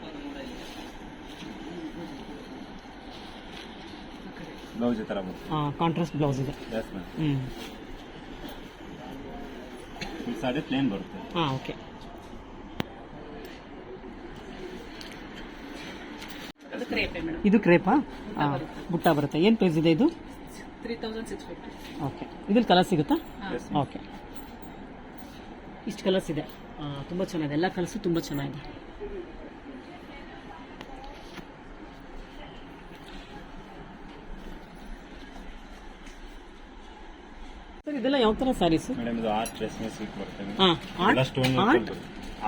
ಬ್ಲೌಸ್ ಈ ಥರ ಹಾಂ ಕಾಂಟ್ರಾಸ್ಟ್ ಬ್ಲೌಸ್ ಇದೆ. ಹ್ಞೂ ಈ ಸಾಡಿ ಪ್ಲೇನ್ ಬರುತ್ತೆ. ಹಾಂ ಓಕೆ ಅದು ಕ್ರೇಪೆ ಮೇಡಮ್. ಇದು ಕ್ರೇಪಾ? ಗುಟ್ಟ ಬುಟ್ಟ ಬರುತ್ತೆ. ಏನು ಪ್ರೈಸ್ ಇದೆ ಇದು? Three thousand six fifty. Okay ಇದ್ರಲ್ಲಿ ಕಲರ್ ಸಿಗುತ್ತಾ? ಓಕೆ ಇಷ್ಟು ಕಲರ್ಸ್ ಇದೆ. ತುಂಬ ಚೆನ್ನಾಗಿದೆ. ಎಲ್ಲ ಕಲರ್ಸು ತುಂಬ ಚೆನ್ನಾಗಿದೆ. ಸರ್ ಇದೆಲ್ಲ ಯಾವ ಥರ ಸ್ಯಾರೀಸು ಮೇಡಮ್ ಇದು ಆರ್ಟ್ ರೇಷ್ಮೆ ಸಿಲ್ಕ್ ಹಾಂ ಆರ್ಟ್ ಸ್ಟೋನ್ ಆರ್ಟ್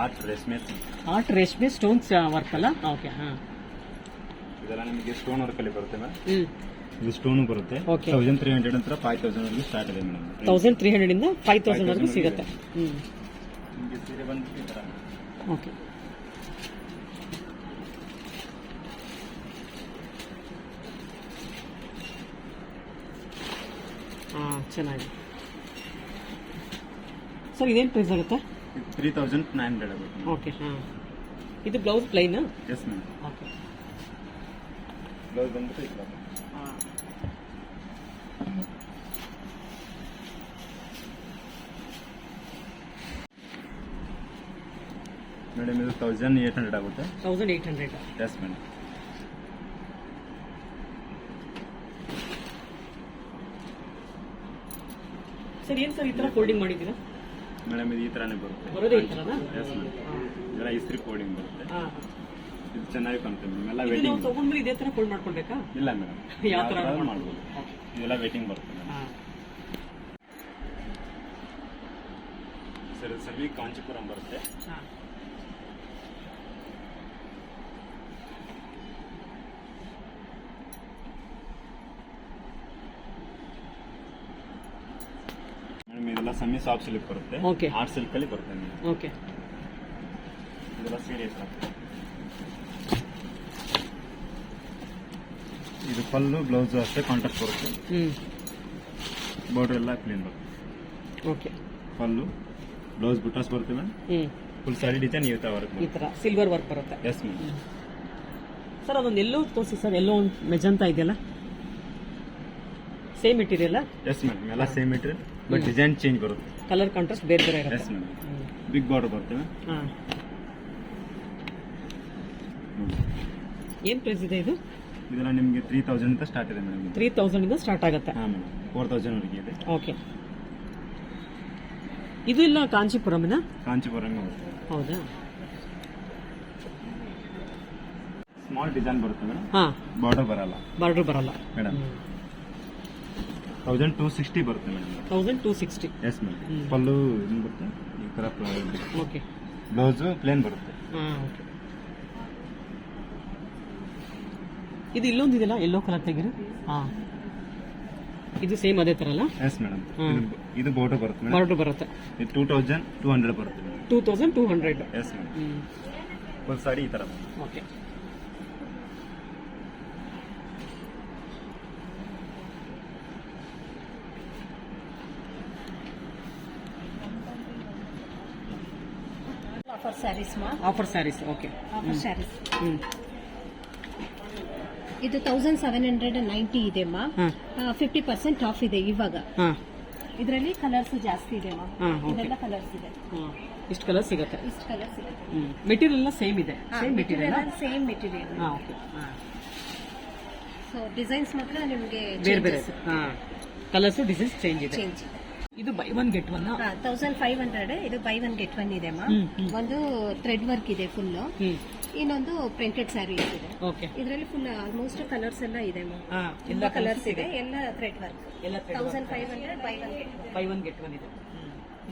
ಆರ್ಟ್ ರೇಷ್ಮೆ ಸಿಲ್ಕ್ ಆರ್ಟ್ ರೇಷ್ಮೆ ಸ್ಟೋನ್ಸ್ ವರ್ಕ್ ಅಲ್ಲ? ಓಕೆ ಹಾಂ. ಇದೆಲ್ಲ ನಿಮಗೆ ಸ್ಟೋನ್ ವರ್ಕಲ್ಲಿ ಬರುತ್ತೆ ಮೇಡಮ್ ಇದು ಸ್ಟೋನು ಬರುತ್ತೆ. ತೌಸಂಡ್ ತ್ರೀ ಹಂಡ್ರೆಡ್ ಅಂತ ಫೈವ್ ತೌಸಂಡ್ ವರೆಗೂ ಸ್ಟಾರ್ಟ್ ಇದೆ ಮೇಡಮ್ ತೌಸಂಡ್ ತ್ರೀ ಹಂಡ್ರೆಡಿಂದ ಫೈವ್ ತೌಸಂಡ್ ವರೆಗೂ ಸಿಗುತ್ತೆ. ಹ್ಞೂ ನಿಮಗೆ ಸೀರೆ ಬಂದು ಈ ಥರ ಓಕೆ ಹಾಂ ಚೆನ್ನಾಗಿದೆ. ಸರ್ ಇದೇನು ಪ್ರೈಸ್ ಆಗುತ್ತೆ? ತ್ರೀ ತೌಸಂಡ್ ನೈನ್ ಹಂಡ್ರೆಡ್ ಆಗುತ್ತೆ. ಓಕೆ ಹಾಂ ಇದು blouse plain yes ma'am okay blouse ಬಂದ್ಬಿಟ್ಟು ಥರ ಮೇಡಮ್ ಇದು ತೌಸಂಡ್ ಏಟ್ ಹಂಡ್ರೆಡ್ ಆಗುತ್ತೆ. Thousand eight hundred yes madam sir ಏನು ಸರ್ ಈ ಥರ ಫೋಲ್ಡಿಂಗ್ ಮಾಡಿದ್ದೀರಾ? ಮೇಡಮ್ ಇದು ಈ ಥರನೇ ಬರುತ್ತೆ. ಬರೋದೇ ಈ ಥರನಾ ಎಸ್ ಮೇಡಮ್ ಇದೆಲ್ಲ ಇಸ್ತ್ರಿ ಕೋಡಿಂಗ್ ಬರುತ್ತೆ. ಹಾಂ ಇದು ಚೆನ್ನಾಗಿ ಕಾಣುತ್ತೆ ಮೇಡಮ್. ಎಲ್ಲ ಇದು ನಾವು ವೆಯ್ಟಿಂಗ್ ತೊಗೊಂಡ್ಮೇಲೆ ಇದೇ ಥರ ಫೋಲ್ಡ್ ಮಾಡ್ಕೊಳ್ಬೇಕಾ? ಇಲ್ಲ ಮೇಡಮ್. [laughs] ಯಾವ ಥರ ಮಾಡ್ಬೋದು. ಇದೆಲ್ಲ ವೆಯ್ಟಿಂಗ್ ಬರುತ್ತೆ ಮೇಡಮ್. ಹಾಂ. ಸರ್ ಇದು ಸೆಮಿ ಕಾಂಚೀಪುರಂ ಬರುತ್ತೆ. ಹಾಂ ಮೇಡಮ್ ಇದೆಲ್ಲ ಸೆಮಿ ಸಾಫ್ಟ್ ಸಿಲ್ಕ್ ಬರುತ್ತೆ. ಓಕೆ ಆರ್ಟ್ ಸಿಲ್ಕ್ ಅಲ್ಲಿ ಬರುತ್ತೆ ನಿಮಗೆ. ಓಕೆ ಇದೆಲ್ಲ ಸೀರಿಯಸ್ ಇದು ಫಲ್ಲು ಬ್ಲೌಸ್ ಅಷ್ಟೇ ಕಾಂಟ್ರಾಕ್ಟ್ ಬರುತ್ತೆ. ಹ್ಞೂ ಬಾರ್ಡರ್ ಎಲ್ಲ ಕ್ಲೀನ್ ಬರುತ್ತೆ. ಓಕೆ ಫಲ್ಲು ಬ್ಲೌಸ್ ಬುಟಾಸ್ ಬರುತ್ತೆ ಮ್ಯಾಮ್ ಹ್ಞೂ ಫುಲ್ ಸಾರಿ ಡಿಸೈನ್ ಇರುತ್ತೆ ಈ ಥರ ಸಿಲ್ವರ್ ವರ್ಕ್ ಬರುತ್ತೆ. ಎಸ್ ಮ್ಯಾಮ್ ಸರ್ ಅದೊಂದು ಎಲ್ಲೋ ತೋರಿಸಿ ಸರ್ ಎಲ್ಲೋ ಒಂದು ಮೆಜಂತ ಇದೆಯಲ್ಲ? ಸೇಮ್ ಮೆಟೀರಿಯಲ್ ಎಸ್ ಮ್ಯಾಮ್ ಎಲ್ಲ same material but design change ಬರುತ್ತೆ. ಕಲರ್ ಕಾಂಟ್ರಾಸ್ಟ್ ಬೇರೆ ಬೇರೆ ಎಸ್ ಇರುತ್ತೆ ಮೇಡಮ್ ಬಿಗ್ ಬಾರ್ಡರ್ ಮೇಡಮ್ ಹಾಂ. ಏನು ಪ್ರೈಸ್ ಇದೆ ಇದು? ಇದೆಲ್ಲ ನಿಮಗೆ ತ್ರೀ ತೌಸಂಡ್ ಅಂತ ಸ್ಟಾರ್ಟ್ ಇದೆ ಮೇಡಮ್ ತ್ರೀ ತೌಸಂಡಿಂದ ಸ್ಟಾರ್ಟ್ ಆಗುತ್ತೆ. ಹಾಂ ಮೇಡಮ್ ಫೋರ್ ತೌಸಂಡ್ ವರೆಗೆ ಇದೆ. ಓಕೆ ಇದು ಇಲ್ಲ ಕಾಂಚೀಪುರಮಿನ? ಕಾಂಚೀಪುರಂ ಬರುತ್ತೆ ಹೌದಾ? ಸ್ಮಾಲ್ ಡಿಸೈನ್ ಬರುತ್ತೆ ಮೇಡಮ್ ಹಾಂ. ಬಾರ್ಡರ್ ಬರಲ್ಲ. ಬಾರ್ಡರ್ ಬರಲ್ಲ. ಮೇಡಮ್ ತೌಸಂಡ್ ಟೂ ಸಿಕ್ಸ್ಟಿ ಬರುತ್ತೆ madam thousand two sixty yes madam. Pallu ಏನು ಬರುತ್ತೆ? ಈ ಥರ ಓಕೆ ಬ್ಲೌಸು ಪ್ಲೇನ್ ಬರುತ್ತೆ. ಹಾಂ ಓಕೆ ಇದು ಇಲ್ಲೊಂದಿದೆಯಲ್ಲ ಎಲ್ಲೋ ಕಲರ್ ತೆಗೀರಿ ಹಾಂ. ಇದು ಸೇಮ್ ಅದೇ ಥರ ಅಲ್ಲ? ಎಸ್ ಮೇಡಮ್ ಇದು ಬಾರ್ಡರ್ ಬರುತ್ತೆ ಮೇಡಮ್ ಬಾರ್ಡ್ರ್ ಬರುತ್ತೆ. ಇದು ಟೂ ತೌಸಂಡ್ ಟೂ ಹಂಡ್ರೆಡ್ ಬರುತ್ತೆ two thousand two hundred yes madam ಒಂದು ಸಾರಿ ಈ ಥರ okay offer saris ma'am offer saris okay offer saris ಇದು ತೌಸಂಡ್ ಸೆವೆನ್ ಹಂಡ್ರೆಡ್ ನೈಂಟಿ ಇದೆ ಮಾ ಹಾಂ. ಫಿಫ್ಟಿ ಪರ್ಸೆಂಟ್ ಆಫ್ ಇದೆ ಇವಾಗ. ಹಾಂ. ಇದರಲ್ಲಿ ಕಲರ್ಸ್ ಜಾಸ್ತಿ ಇದೆ ಮಾ ಹಾಂ ಇದೆಲ್ಲ ಕಲರ್ಸ್ ಇದೆ. ಇಷ್ಟು ಕಲರ್ ಸಿಗುತ್ತೆ. ಇಷ್ಟು ಕಲರ್ ಇದೆ ಹ್ಞೂ ಮೆಟೀರಿಯಲ್ ಎಲ್ಲ ಸೇಮ್ ಇದೆ. ಸೇಮ್ ಮೆಟೀರಿಯಲ್ ಸೇಮ್ ಮೆಟೀರಿಯಲ್ ಹಾಂ ಓಕೆ ಹಾಂ. ಸೊ ಡಿಸೈನ್ಸ್ ಮಾತ್ರ ನಿಮಗೆ ಬೇರೆ ಬೇರೆ. ಹಾಂ. ಕಲರ್ಸು ಡಿಸೈನ್ಸ್ ಚೇಂಜ್ ಇದೆ. ಚೇಂಜ್ ಇದೆ. ಇದು buy one get one thousand five hundred ಇದು ಬೈ ಒನ್ ಗೆಟ್ ಒನ್ ಇದೆ. ಒಂದು ಥ್ರೆಡ್ ವರ್ಕ್ ಇದೆ ಫುಲ್ ಇನ್ನೊಂದು ಪ್ರಿಂಟೆಡ್ ಸ್ಯಾರಿ ಇದೆ. ಓಕೆ ಇದರಲ್ಲಿ ಫುಲ್ ಆಲ್ಮೋಸ್ಟ್ ಕಲರ್ಸ್ ಎಲ್ಲ ಇದೆ ಎಲ್ಲ ಕಲರ್ಸ್ ಇದೆ. ಎಲ್ಲ ಥ್ರೆಡ್ ವರ್ಕ್ ಎಲ್ಲ thousand five hundred buy one get buy one get one ಇದೆ.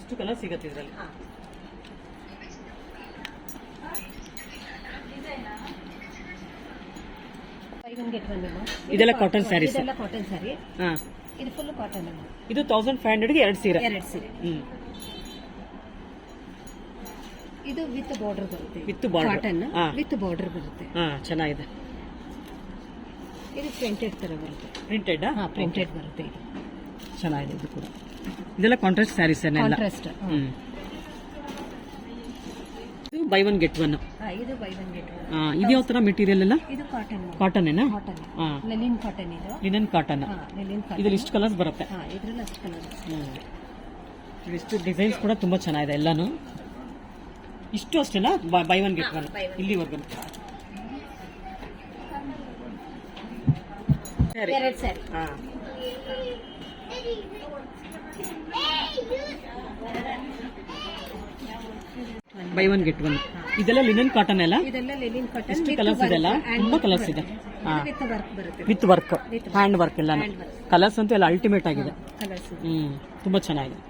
ಇಷ್ಟು ಕಲರ್ ಸಿಗುತ್ತೆ ಇದರಲ್ಲಿ. ಇದೆಲ್ಲ ಕಾಟನ್ ಸ್ಯಾರಿ ಇದೆಲ್ಲ ಕಾಟನ್ ಸ್ಯಾರಿ ಹಾಂ. ಇದು ಫುಲ್ ಕಾಟನ್ ಇದು ತೌಸಂಡ್ ಫೈವ್ ಹಂಡ್ರೆಡ್ಗೆ ಎರಡು ಸೀರೆ. ಎರಡು ಸೀರೆ. ಹ್ಞೂ ಇದು ವಿತ್ ಬಾರ್ಡರ್ ಬರುತ್ತೆ. ವಿತ್ ಬಾರ್ಡರ್ ಕಾಟನ್ ಹಾ. ವಿತ್ ಬಾರ್ಡರ್ ಬರುತ್ತೆ. ಹಾಂ ಚೆನ್ನಾಗಿದೆ. ಇದು ಪ್ರಿಂಟೆಡ್ ತರ ಬರುತ್ತೆ. ಪ್ರಿಂಟೆಡ್ ಹಾ ಪ್ರಿಂಟೆಡ್ ಬರುತ್ತೆ ಇದು. ಚೆನ್ನಾಗಿದೆ ಇದು ಕೂಡ. ಇದೆಲ್ಲ ಕಾಂಟ್ರಾಸ್ಟ್ ಸ್ಯಾರೀಸ್ ಕಾಂಟ್ರಾಸ್ಟ್ ಹ್ಮ್. ಇದು ಬೈ ಒನ್ ಗೆಟ್ ಒನ್ ಇದು ಬೈ ಒನ್ ಗೆಟ್ ಇದು ಯಾವ ತರ ಮೆಟೀರಿಯಲ್ ಎಲ್ಲ? ಇದು ಕಾಟನ್ ಕಾಟನ್ ಏನಾ? ಕಾಟನ್ ಇದು. ಲಿನನ್ ಕಾಟನ್ ಇದ್ರಲ್ಲಿ ಇಷ್ಟು ಕಲರ್ಸ್ ಬರುತ್ತೆ. ಇದ್ರಲ್ಲಿ ಅಷ್ಟು ಇಷ್ಟು ಡಿಸೈನ್ಸ್ ಕೂಡ ತುಂಬಾ ಚೆನ್ನಾಗಿದೆ ಎಲ್ಲಾನು. ಇಷ್ಟು ಅಷ್ಟೇನಾ? ಬೈ ಒನ್ ಗೆಟ್ ಒನ್ ಇಲ್ಲಿವರೆಗೂ. ಸರಿ. ಎರಡು ಸ್ಯಾರಿ ಹಾ. ಬೈ ಒನ್ ಗೆಟ್ ಒನ್ ಇದೆಲ್ಲ ಲಿನನ್ ಕಾಟನ್ ಎಲ್ಲ ಇದೆಲ್ಲ ಲೆಲಿನ್ ಕಾಟನ್ ಎಷ್ಟು ಕಲರ್ಸ್ ಇದೆಲ್ಲ? ತುಂಬಾ ಕಲರ್ಸ್ ಇದೆ. ವಿತ್ ವರ್ಕ್ ಬರುತ್ತೆ. ವಿತ್ ವರ್ಕ್ ಹ್ಯಾಂಡ್ ವರ್ಕ್ ಎಲ್ಲ ಕಲರ್ಸ್ ಅಂತೂ ಎಲ್ಲ ಅಲ್ಟಿಮೇಟ್ ಆಗಿದೆ. ಕಲರ್ಸ್ ಹ್ಮ್ ತುಂಬಾ ಚೆನ್ನಾಗಿದೆ.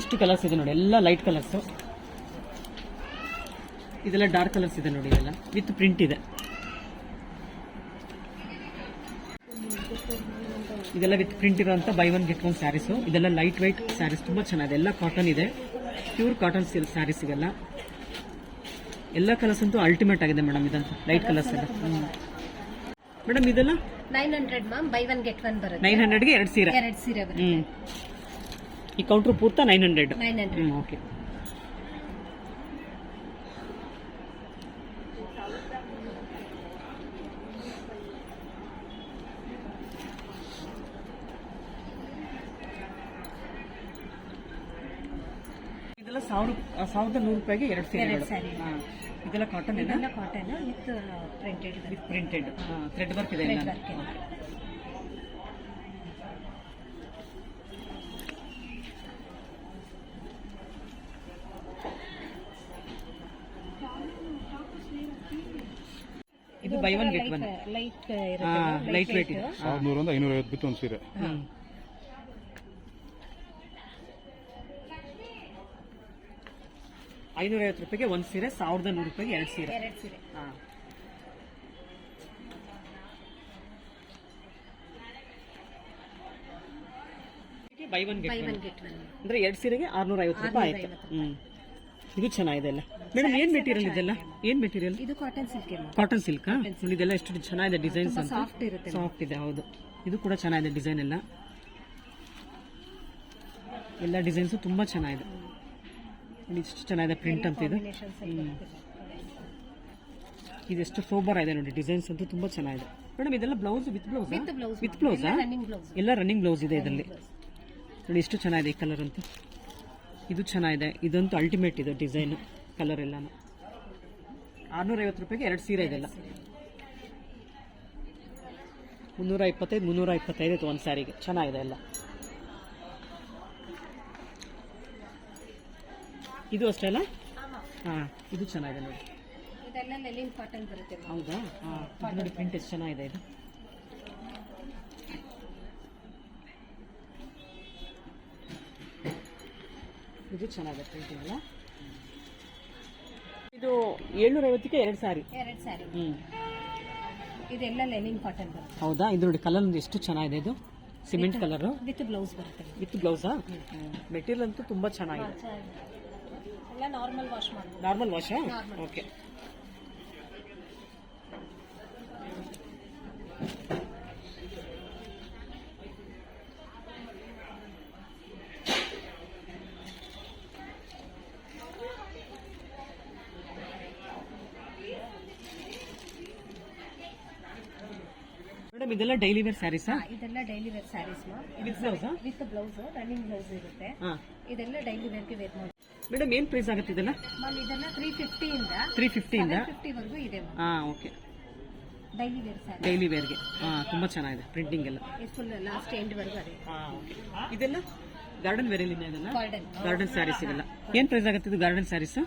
ಇಷ್ಟು ಕಲರ್ಸ್ ಇದೆ ನೋಡಿ ಎಲ್ಲ ಲೈಟ್ ಕಲರ್ಸ್ ಇದೆಲ್ಲ ಡಾರ್ಕ್ ಕಲರ್ಸ್ ಇದೆ ನೋಡಿ ಇದೆಲ್ಲ. ವಿತ್ ಪ್ರಿಂಟ್ ಇದೆ. ಇದೆಲ್ಲ ವಿತ್ ಪ್ರಿಂಟ್ ಇರುವಂತ buy one get one saris ಇದೆಲ್ಲ ಲೈಟ್ ವೈಟ್ ಸ್ಯಾರೀಸ್ ತುಂಬಾ ಚೆನ್ನಾಗಿದೆ. ಎಲ್ಲ ಕಾಟನ್ ಇದೆ. ಪ್ಯೂರ್ ಕಾಟನ್ ಸ್ಯಾರೀಸ್ ಇವೆಲ್ಲ ಎಲ್ಲ ಕಲರ್ಸ್ ಅಂತೂ ಅಲ್ಟಿಮೇಟ್ ಆಗಿದೆ ಮೇಡಮ್ ಇದಂತೂ ಲೈಟ್ ಕಲರ್ಸ್ ಎಲ್ಲ. ಮೇಡಮ್ ಇದೆಲ್ಲ? Nine hundred ma'am buy one get one ಬರುತ್ತೆ. ನೈನ್ ಹಂಡ್ರೆಡ್ಗೆ ಎರಡು ಸೀರೆ. ಎರಡು ಸೀರೆ ಬರುತ್ತೆ. ಈ counter ಪೂರ್ತ nine hundred nine hundred okay ಇದೆಲ್ಲ ಸಾವಿರ ಸಾವಿರದ ನೂರು ರೂಪಾಯಿಗೆ ಎರಡು ಸೀರೆ ಎರಡು ಸ್ಯಾರಿ ಇದೆಲ್ಲ ಕಾಟನ್ ಇದೆಲ್ಲ cotton with printed with printed thread work ಇದೆ ಎಲ್ಲ ವರ್ಕ್ ಇದೆ. ಇದು buy one get one light light weight ಇದೆ. ಸಾವಿರದ ನೂರಿಂದ ಐನೂರ ಐವತ್ತು ಬಿತ್ತು ಒಂದು ಸೀರೆ. ಹ್ಮ್. ಐನೂರ ಐವತ್ತು ರೂಪಾಯಿಗೆ ಒಂದು ಸೀರೆ ಸಾವಿರದ ನೂರು ರೂಪಾಯಿಗೆ ಎರಡು ಸೀರೆ. ಎರಡು ಸೀರೆ. ಹಾ. Buy one buy one one get one ಅಂದ್ರೆ ಎರಡು ಸೀರೆಗೆ ಆರ್ನೂರ ಐವತ್ತು ರೂಪಾಯಿ ಆಯ್ತು. ಹ್ಮ್. ಇದು ಚೆನ್ನಾಗಿದೆ ಅಲ್ಲ. ಮೇಡಮ್ ಏನ್ ಮೆಟೀರಿಯಲ್ ಇದೆಲ್ಲ? ಏನ್ ಮೆಟೀರಿಯಲ್ ಇದು ಕಾಟನ್ ಸಿಲ್ಕ್ ಕಾಟನ್ ಸಿಲ್ಕ್ ಇದೆಲ್ಲ ಎಷ್ಟು ಚೆನ್ನಾಗಿದೆ ಡಿಸೈನ್ಸ್ ಅಂತ? ಸಾಫ್ಟ್ ಇರುತ್ತೆ ಸಾಫ್ಟ್ ಇದೆ ಹೌದು. ಇದು ಕೂಡ ಚೆನ್ನಾಗಿದೆ ಡಿಸೈನ್ ಎಲ್ಲ. ಎಲ್ಲ ಡಿಸೈನ್ಸ್ ತುಂಬಾ ಚೆನ್ನಾಗಿದೆ. ನೋಡಿ ಎಷ್ಟು ಚೆನ್ನಾಗಿದೆ ಪ್ರಿಂಟ್ ಅಂತ ಇದು. ಇದೆಷ್ಟು ಸೋಬರ್ ಇದೆ ನೋಡಿ ಡಿಸೈನ್ಸ್ ಅಂತೂ ತುಂಬಾ ಚೆನ್ನಾಗಿದೆ. ಮೇಡಮ್ ಇದೆಲ್ಲ blouse with blouse with blouse ಎಲ್ಲ ರನ್ನಿಂಗ್ ಬ್ಲೌಸ್ ಇದೆ ಇದರಲ್ಲಿ. ನೋಡಿ ಎಷ್ಟು ಚೆನ್ನಾಗಿದೆ ಈ ಕಲರ್ ಅಂತೂ. ಇದು ಚೆನ್ನಾಗಿದೆ. ಇದಂತೂ ಅಲ್ಟಿಮೇಟ್ ಇದು ಡಿಸೈನ್ ಕಲರ್ ಎಲ್ಲಾನು. ಆರ್ನೂರ ಐವತ್ತು ರೂಪಾಯಿಗೆ ಎರಡು ಸೀರೆ ಇದೆಲ್ಲ. ಮುನ್ನೂರ ಇಪ್ಪತ್ತೈದು ಮುನ್ನೂರ ಇಪ್ಪತ್ತೈದು ಇತ್ತು ಒಂದು ಸ್ಯಾರಿಗೆ ಚೆನ್ನಾಗಿದೆ ಎಲ್ಲ. ಇದು ಅಷ್ಟೇ ಅಲ್ಲ ಹಾಂ ಇದು ಚೆನ್ನಾಗಿದೆ ನೋಡಿ. ಇದೆಲ್ಲ ಲೆಲಿನ್ ಕಾಟನ್ ಬರುತ್ತೆ ಹೌದಾ? ಹಾಂ ನೋಡಿ ಪ್ರಿಂಟ್ ಎಷ್ಟು ಚೆನ್ನಾಗಿದೆ ಇದು. ಇದು ಚೆನ್ನಾಗಿದೆ ಎಲ್ಲ. ಇದು ಏಳ್ನೂರ ಐವತ್ತಕ್ಕೆ ಎರಡು ಸಾರಿ. ಎರಡು ಸಾರಿ. ಹ್ಮ್. ಇದೆಲ್ಲ ಲೆನಿನ್ ಕಾಟನ್ ಬರುತ್ತೆ. ಹೌದಾ? ಇದು ನೋಡಿ ಕಲರ್ ಎಷ್ಟು ಚೆನ್ನಾಗಿದೆ ಇದು. Cement colour. ವಿತ್ ಬ್ಲೌಸ್ ಬರುತ್ತೆ. ವಿತ್ ಬ್ಲೌಸಾ? ಮೆಟೀರಿಯಲ್ ಅಂತೂ ತುಂಬಾ ಚೆನ್ನಾಗಿದೆ. ಎಲ್ಲ ನಾರ್ಮಲ್ ವಾಶ್ ಮಾಡ್ಬೋದು. ನಾರ್ಮಲ್ ವಾಶ್ ಓಕೆ ಮೇಡಮ್ ಇದೆಲ್ಲ ಡೈಲಿ ವೇರ್ ಸ್ಯಾರೀಸಾ ಇದೆಲ್ಲ ಡೈಲಿ ವೇರ್ ಸ್ಯಾರೀಸ್ ವಿತ್ ಬ್ಲೌಸಾ ವಿತ್ ಬ್ಲೌಸ್ ರನ್ನಿಂಗ್ ಬ್ಲೌಸ್ ಇರುತ್ತೆ. ಹಾ. ಇದೆಲ್ಲ ಡೈಲಿ ವೇರ್ಗೆ ವೇರ್ ಮಾಡಿ ಮೇಡಮ್ ಏನ್ ಪ್ರೈಸ್ ಆಗುತ್ತೆ ಇದೆಲ್ಲ? ಮ್ಯಾಮ್ ಇದೆಲ್ಲ ತ್ರೀ ಫಿಫ್ಟಿಯಿಂದ ತ್ರೀ ಫಿಫ್ಟಿಯಿಂದ ಫಿಫ್ಟಿವರೆಗೂ ಇದೆ? ಮ್ಯಾಮ್. ಹಾಂ okay daily wear sari daily ವೇರ್ಗೆ ಹಾಂ ತುಂಬ ಚೆನ್ನಾಗಿದೆ ಪ್ರಿಂಟಿಂಗ್ ಎಲ್ಲ. ಫುಲ್ ಲಾಸ್ಟ್ ಎಂಡ್ವರೆಗೂ ಅದೇ. ಹಾಂ ಇದೆಲ್ಲ ಗಾರ್ಡನ್ ವೇರ್ ಇದೆಲ್ಲ? ಗಾರ್ಡನ್ ಗಾರ್ಡನ್ ಸ್ಯಾರೀಸ್ ಇದೆಲ್ಲ ಏನ್ ಪ್ರೈಸ್ ಆಗುತ್ತೆ ಇದು ಗಾರ್ಡನ್ ಸ್ಯಾರೀಸ್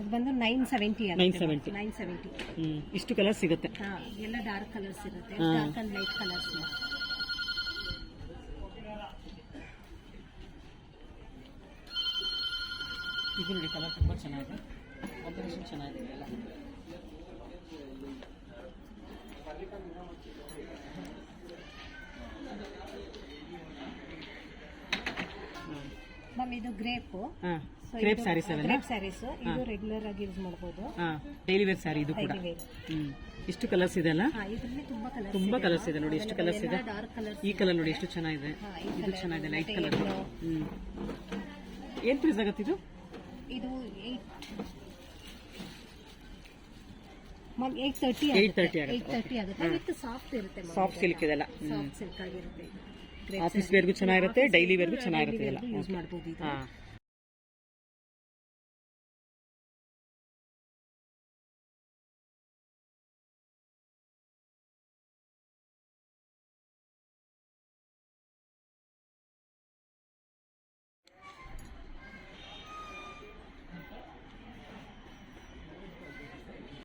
ಅದು ಬಂದು ನೈನ್ ಸೆವೆಂಟಿ 970. ನೈನ್ ಸೆವೆಂಟಿ ಹ್ಞೂ ಇಷ್ಟು ಕಲರ್ ಸಿಗುತ್ತೆ. ಹಾಂ ಎಲ್ಲ ಡಾರ್ಕ್ ಕಲರ್ಸ್ ಇರುತ್ತೆ. ಡಾರ್ಕ್ ಅಂಡ್ ಲೈಟ್ ಕಲರ್ಸ್ ಇದು ನೋಡಿ ಕಲರ್ ತುಂಬ ಚೆನ್ನಾಗಿದೆ. ಕಾಂಬಿನೇಷನ್ ಚೆನ್ನಾಗಿದೆ ಎಲ್ಲ. ಮ್ಯಾಮ್ ಇದು crepe crepe saris crepe saris ಇದು ರೆಗ್ಯುಲರ್ ಆಗಿ ಯೂಸ್ ಮಾಡಬಹುದು ಡೈಲಿ ವೇರ್ ಸ್ಯಾರಿ ಇದು ಕೂಡ. ಇಷ್ಟು ಕಲರ್ಸ್ ಇದೆ ಅಲ್ಲ? ತುಂಬಾ ಕಲರ್ಸ್ ಇದೆ. ನೋಡಿ ಎಷ್ಟು ಕಲರ್ಸ್ ಇದೆ. ಈ ಕಲರ್ ನೋಡಿ ಎಷ್ಟು ಚೆನ್ನಾಗಿದೆ. ಇದು. ಚೆನ್ನಾಗಿದೆ ಲೈಟ್ ಕಲರ್ ಏನ್ ಪ್ರೈಸ್ ಆಗತ್ತೆ ಇದು ಏಯ್ಟ್ ಏಟ್ ತರ್ಟಿ 830 ಆಗುತ್ತೆ, ಏಟ್ ತರ್ಟಿ ಆಗುತ್ತೆ. ವಿತ್ ಸಾಫ್ಟ್ ಇರುತ್ತೆ ಸಾಫ್ಟ್ ಸಿಲ್ಕ್ ಇದೆಲ್ಲ. ಸಾಫ್ಟ್ ಸಿಲ್ಕ್ ಆಗಿರುತ್ತೆ. ಆಫೀಸ್ ವೇರ್ಗೂ ಚೆನ್ನಾಗಿರುತ್ತೆ ಡೈಲಿ ವೇರ್ಗೂ ಚೆನ್ನಾಗಿರುತ್ತೆ ಯೂಸ್ ಹಾ.